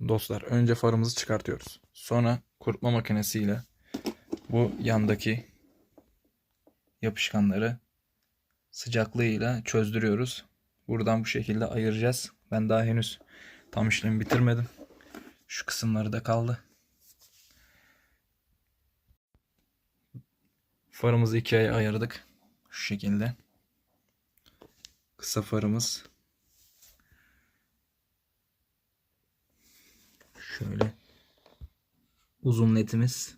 Dostlar önce farımızı çıkartıyoruz. Sonra kurutma makinesiyle bu yandaki yapışkanları sıcaklığıyla çözdürüyoruz. Buradan bu şekilde ayıracağız. Ben daha henüz tam işlemi bitirmedim. Şu kısımları da kaldı. Farımızı ikiye ayırdık. Şu şekilde. Kısa farımız. Şöyle. Uzun ledimiz.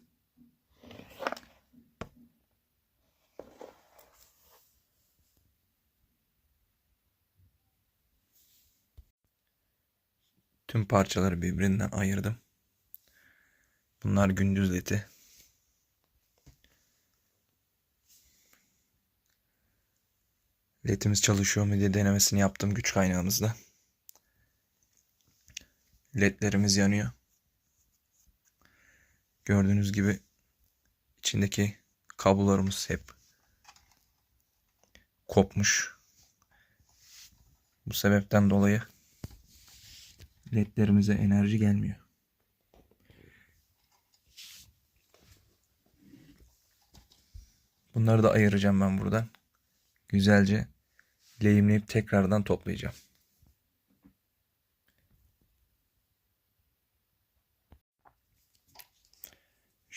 Tüm parçaları birbirinden ayırdım. Bunlar gündüz ledi. LED'imiz çalışıyor mu diye denemesini yaptım güç kaynağımızda. LED'lerimiz yanıyor. Gördüğünüz gibi içindeki kablolarımız hep kopmuş. Bu sebepten dolayı ledlerimize enerji gelmiyor. Bunları da ayıracağım ben buradan. Güzelce lehimleyip tekrardan toplayacağım.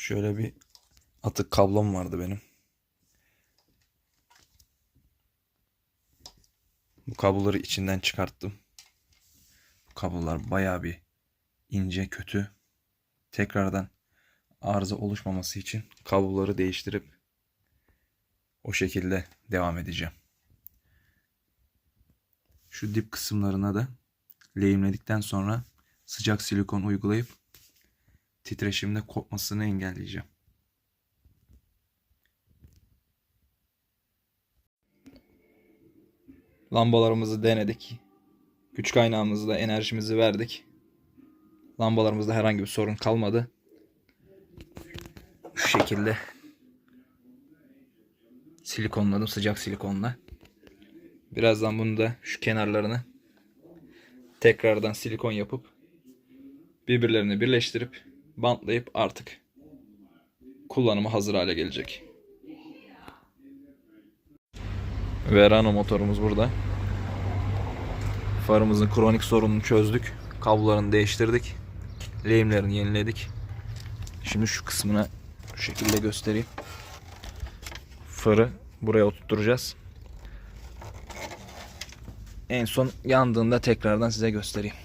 Şöyle bir atık kablom vardı benim. Bu kabloları içinden çıkarttım. Bu kablolar bayağı bir ince, kötü. Tekrardan arıza oluşmaması için kabloları değiştirip o şekilde devam edeceğim. Şu dip kısımlarına da lehimledikten sonra sıcak silikon uygulayıp titreşimde kopmasını engelleyeceğim. Lambalarımızı denedik. Güç kaynağımızda enerjimizi verdik. Lambalarımızda herhangi bir sorun kalmadı. Şu şekilde silikonladım sıcak silikonla. Birazdan bunu da şu kenarlarını tekrardan silikon yapıp birbirlerini birleştirip bantlayıp artık kullanıma hazır hale gelecek. Verano motorumuz burada. Farımızın kronik sorununu çözdük. Kablolarını değiştirdik. Lehimlerini yeniledik. Şimdi şu kısmına şu şekilde göstereyim. Farı buraya oturtacağız. En son yandığında tekrardan size göstereyim.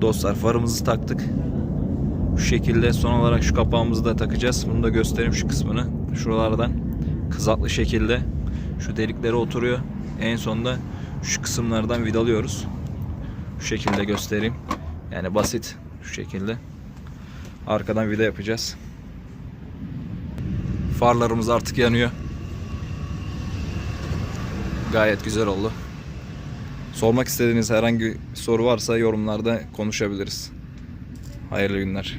Dostlar farımızı taktık. Şu şekilde son olarak şu kapağımızı da takacağız. Bunu da göstereyim şu kısmını. Şuralardan kızaklı şekilde şu deliklere oturuyor. En sonunda şu kısımlardan vidalıyoruz. Şu şekilde göstereyim. Yani basit şu şekilde. Arkadan vida yapacağız. Farlarımız artık yanıyor. Gayet güzel oldu. Sormak istediğiniz herhangi bir soru varsa yorumlarda konuşabiliriz. Hayırlı günler.